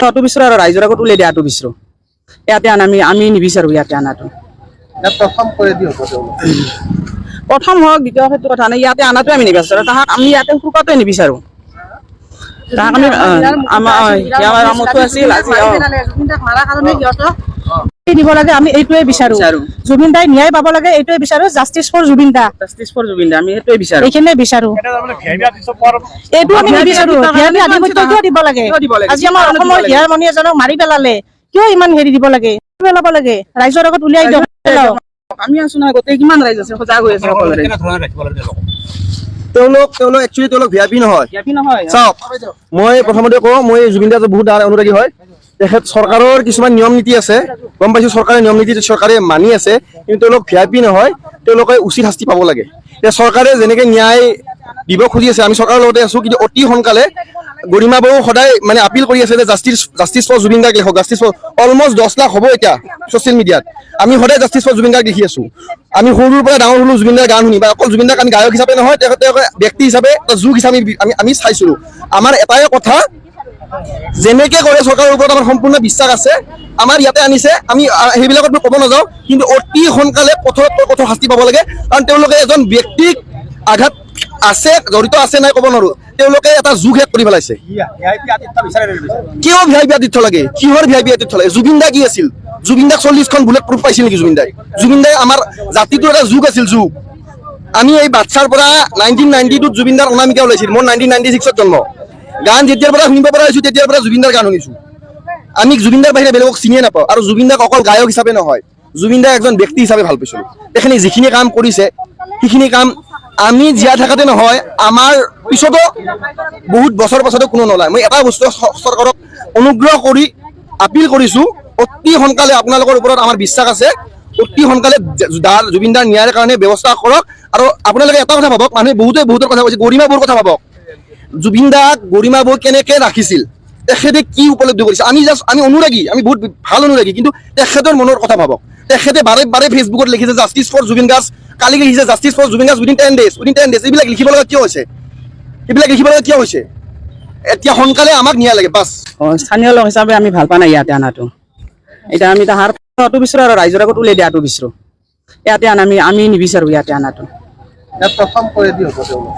আঁটো বিচাৰোঁ আৰু ৰাইজৰ আগত উলিয়াই দিয়াটো বিচাৰোঁ ইয়াতে আন আমি আমি নিবিচাৰোঁ ইয়াতে আনাটো প্ৰথম কৰি দিওঁ প্ৰথম হওক দ্বিতীয় সেইটো কথা নাই ইয়াতে আনাটো আমি নিবিচাৰোঁ তাহাক আমি ইয়াতে শুকাটোৱে নিবিচাৰোঁ তাহাক আমি আমাৰ আমঠো আছিল আজি দিব লাগে আমি এইটোৱে বিচাৰো। জুবিন দাই ন্যায় পাব লাগে এইটোৱে বিচাৰো। Justice for Zubeen da. Justice for Zubeen da আমি সেইটোৱে বিচাৰো। এইখিনিয়ে বিচাৰো। এইটো আমি নিবিচাৰো। আধিপত্যটোও দিব লাগে? দিব লাগে। আজি আমাৰ অসমৰ লাগে। হিয়াৰ এজনক মাৰি পেলালে কিয় ইমান হেৰি দিব লাগে? পেলাব লাগে? ৰাইজৰ আগত উলিয়াই দিয়ক। আমি আছো নহয় গোটেই কিমান ৰাইজ আছে? সজাগ হৈ আছে সকলোৰে। তেওঁলোক তেওঁলোক একচুৱেলি তেওঁলোক ভি নহয়। চাওক মই প্ৰথমতে কওঁ মই জুবিন দাৰ বহুত ডাঙৰ অনুৰাগী হয়। তেখেত চৰকাৰৰ কিছুমান নিয়ম নীতি আছে। গম পাইছো, চৰকাৰে নিয়ম নীতি চৰকাৰে মানি আছে, কিন্তু তেওঁলোক ভি আই পি নহয়, তেওঁলোকে উচিত শাস্তি পাব লাগে। এতিয়া চৰকাৰে যেনেকে ন্যায় দিব খুজি আছে, আমি চৰকাৰৰ লগতে আছো, কিন্তু অতি সোনকালে গৰিমা বৌ সদায় মানে আপিল কৰি আছে যে justice justice for Zubeen Garg লিখক জাষ্টিচ ফৰ অলমষ্ট দহ লাখ হ'ব এতিয়া ছচিয়েল মিডিয়াত আমি সদায় জাষ্টিচ ফৰ জুবিন গাৰ্গ লিখি আছো। আমি সৰুৰ পৰা ডাঙৰ হলো জুবিন দাৰ গান শুনি, বা অকল জুবিন দাক আমি গায়ক হিচাপে নহয়, তেখেতে ব্যক্তি হিচাপে এটা যুগ হিচাপে আমি আমি চাইছিলো। আমাৰ এটাই কথা যেনেকে কৰে, চৰকাৰৰ ওপৰত আমাৰ সম্পূৰ্ণ বিশ্বাস আছে। আমাৰ ইয়াতে আনিছে, আমি সেইবিলাকত ক'ব নাযাওঁ, কিন্তু অতি সোনকালে কঠোৰতকৈ কঠোৰ শাস্তি পাব লাগে। কাৰণ তেওঁলোকে এজন ব্যক্তিক আঘাত আছে, জড়িত আছে নাই ক'ব নোৱাৰো। তেওঁলোকে এটা যুগ শেষ কৰি পেলাইছে। কিয় ভি আই পি আদিত্য লাগে? কিহৰ ভি আই পি আদিত্য লাগে? জুবিন দা কি আছিল? জুবিন দাক চল্লিছখন বুলেট প্ৰুফ পাইছিল নেকি জুবিন দাই? জুবিন দাই আমাৰ জাতিটোৰ এটা যুগ আছিল, যুগ। আমি এই বাচ্ছাৰ পৰা নাইনটিন নাইনটি টুত জুবিন দাৰ অনামিকা ওলাইছিল। মোৰ নাইনটিন নাইনটি ছিক্সত জন্ম। গান যেতিয়াৰ পৰা শুনিব পৰা হৈছো, তেতিয়াৰ পৰা জুবিন দাৰ গান শুনিছো। আমি জুবিন দাৰ বাহিৰে বেলেগক চিনিয়ে নাপাওঁ আৰু জুবিন দাক অকল গায়ক হিচাপে নহয় জুবিন দাক এজন ব্যক্তি হিচাপে ভালো পাইছোঁ। তেখেতে যিখিনি কাম কৰিছে সেইখিনি কাম আমি জীয়াই থাকাতে নহয়, আমাৰ পিছতো বহুত বছৰ পাছতো কোনো নলয়। মই এটা বস্তু চৰকাৰক অনুগ্ৰহ কৰি আপিল কৰিছো, অতি সোনকালে আপোনালোকৰ ওপৰত আমাৰ বিশ্বাস আছে, অতি সোনকালে জুবিন দাৰ ন্যায়ৰ কাৰণে ব্যৱস্থা কৰক। আৰু আপোনালোকে এটা কথা ভাবক, মানুহে বহুতে বহুতৰ কথা কৈছে গৰিমা বৌৰ কথা ভাবক। জুবিন দাক গৰিমা কেনেকে ৰাখিছিল? তেখেতে কি উপলব্ধি কৰিছে? আমি জাষ্ট আমি অনুৰাগী, আমি বহুত ভালো অনুৰাগী, কিন্তু তেখেতৰ মনৰ কথা ভাবক। তেখেতে বাৰে বাৰে ফেচবুকত লিখিছে জাষ্টিচ ফৰ জুবিন দাস কালি লিখিছে justice for Zubeen Das within ten days within ten days এইবিলাক লিখিব লগা কিয় হৈছে? এইবিলাক লিখিব লগা কিয় হৈছে? এতিয়া সোনকালে আমাক ন্যায় লাগে, বাছ। স্থানীয় লোক হিচাপে আমি ভালো পোৱা নাই ইয়াতে আনাটো এতিয়া আমি তাহাৰ বিচৰো আৰু ৰাইজৰ আগত উলিয়াই দিয়া অটো ইয়াতে আন আমি আমি নিবিচাৰো ইয়াতে আনাটো ইয়াত প্ৰথম কৰি দিয়ক তেওঁলোক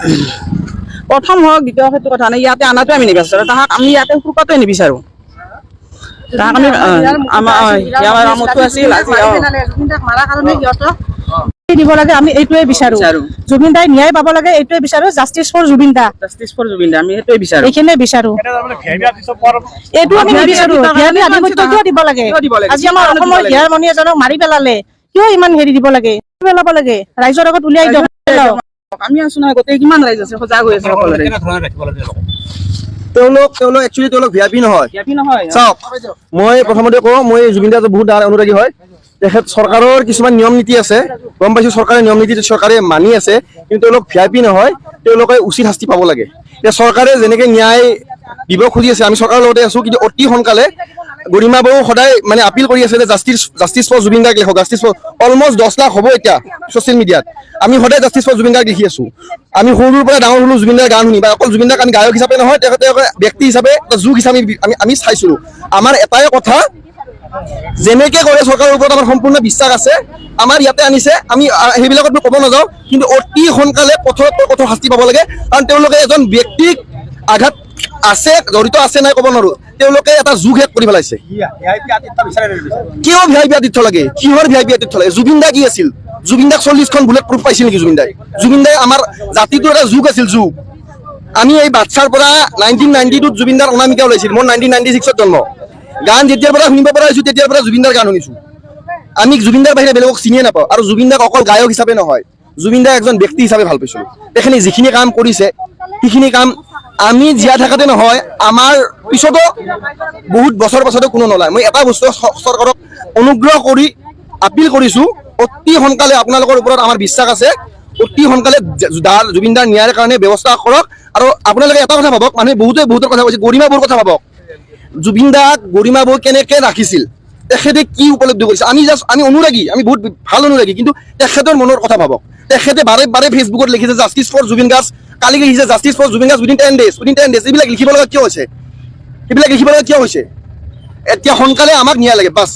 প্ৰথম হওক দ্বিতীয় সেইটো কথা নাই। ইয়াতে আনাটো আমি নিবিচাৰো। তাহাক আমি ইয়াতে শুকাটোৱে নিবিচাৰো। তাহাক আমি আমাৰ অ, আছিল দিব লাগে আমি এইটোৱে বিচাৰো। জুবিন দাই ন্যায় পাব লাগে এইটোৱে বিচাৰো। Justice for Zubeen da. Justice for Zubeen da আমি সেইটোৱে বিচাৰো। এইখিনিয়ে বিচাৰো। এইটো আমি ভি আই আধিপত্য কিয় দিব লাগে? আজি আমাৰ অসমৰ লাগে? হিয়াৰ মণি এজনক মাৰি পেলালে। কিয় ইমান হেৰি দিব লাগে? পেলাব লাগে। ৰাইজৰ আগত উলিয়াই দিয়ক। আমি আছো নহয় গোটেই কিমান ৰাইজ আছে সজাগ হৈ আছে সকলোৰে। তেওঁলোক তেওঁলোক একচুৱেলি তেওঁলোক ভি নহয়। চাওক মই প্ৰথমতে কওঁ মই জুবিন দাৰ বহুত ডাঙৰ অনুৰাগী হয়। তেখেত চৰকাৰৰ কিছুমান নিয়ম নীতি আছে। গম পাইছো চৰকাৰে নিয়ম নীতি চৰকাৰে মানি আছে কিন্তু তেওঁলোক ভি আই পি নহয় তেওঁলোকে উচিত শাস্তি পাব লাগে। এতিয়া চৰকাৰে যেনেকে ন্যায় দিব খুজি আছে আমি চৰকাৰৰ লগতে আছো কিন্তু অতি সোনকালে গৰিমা বৌ সদায় মানে আপিল কৰি আছে যে ফৰ জুবিন গাৰ্গ লিখক জাষ্টিচ ফৰ অলমষ্ট দহ লাখ হ'ব এতিয়া ছচিয়েল মিডিয়াত আমি সদায় জাষ্টিচ ফৰ জুবিন গাৰ্গ লিখি আছো। আমি সৰুৰ পৰা ডাঙৰ হলো জুবিন দাৰ গান শুনি, বা অকল জুবিন দাক আমি গায়ক হিচাপে নহয়, তেখেতে ব্যক্তি হিচাপে এটা যুগ হিচাপে আমি আমি চাইছিলো। আমাৰ এটাই কথা, যেনেকে কৰে চৰকাৰৰ ওপৰত আমাৰ সম্পূৰ্ণ বিশ্বাস আছে, আমাৰ ইয়াতে আনিছে, আমি সেইবিলাকত ক'ব নাযাওঁ, কিন্তু অতি সোনকালে কঠোৰতকৈ কঠোৰ শাস্তি পাব লাগে, কাৰণ তেওঁলোকে এজন ব্যক্তিক আঘাত আছে, জড়িত আছে নাই ক'ব নোৱাৰো। তেওঁলোকে এটা যুগ শেষ কৰি পেলাইছে। কিয় ভি আই পি কিহৰ ভি আই পি লাগে? জুবিন দা কি আছিল? জুবিন দাক চল্লিছখন বুলেট প্ৰুফ পাইছিল জুবিন দাই? জুবিন দাই আমাৰ জাতিটোৰ এটা যুগ আছিল আমি এই বাচ্ছাৰ পৰা নাইনটিন নাইনটি টুত জুবিন দাৰ অনামিকা ওলাইছিল। মোৰ নাইনটিন নাইনটি ছিক্সত জন্ম। গান যেতিয়াৰ পৰা শুনিব পৰা হৈছো, তেতিয়াৰ পৰা জুবিন দাৰ গান শুনিছো। আমি জুবিন দাৰ বাহিৰে বেলেগক চিনিয়ে নাপাওঁ আৰু জুবিন দাক অকল গায়ক হিচাপে নহয়, জুবিন দাক এজন ব্যক্তি হিচাপে ভালো পাইছোঁ। তেখেতে যিখিনি কাম কৰিছে সেইখিনি কাম আমি জীয়াই থাকাতে নহয় আমাৰ পিছতো বহুত বছৰ পাছতো কোনো নলয়। মই এটা বস্তু চৰকাৰক অনুগ্ৰহ কৰি আপিল কৰিছো অতি সোনকালে আপোনালোকৰ ওপৰত আমাৰ বিশ্বাস আছে অতি সোনকালে জ- দাৰ জুবিন দাৰ ন্যায়ৰ কাৰণে ব্যৱস্থা কৰক। আৰু আপোনালোকে এটা কথা ভাবক মানুহে বহুতে বহুতৰ কথা কৈছে গৰিমা বৌৰ কথা ভাবক। জুবিন দাক গৰিমা বৌ কেনেকে ৰাখিছিল তেখেতে কি উপলব্ধি কৰিছে? আমি জাষ্ট আমি অনুৰাগী আমি বহুত ভাল অনুৰাগী কিন্তু তেখেতৰ মনৰ কথা ভাবক। তেখেতে বাৰে বাৰে ফেচবুকত লিখিছে জাষ্টিচ ফৰ জুবিন দাস কালি লিখিছে justice for Zubeen Das within ten days within ten days এইবিলাক লিখিব লগা কিয় হৈছে? এইবিলাক লিখিব লগা কিয় হৈছে? এতিয়া সোনকালে আমাক নিয়া লাগে, বাছ।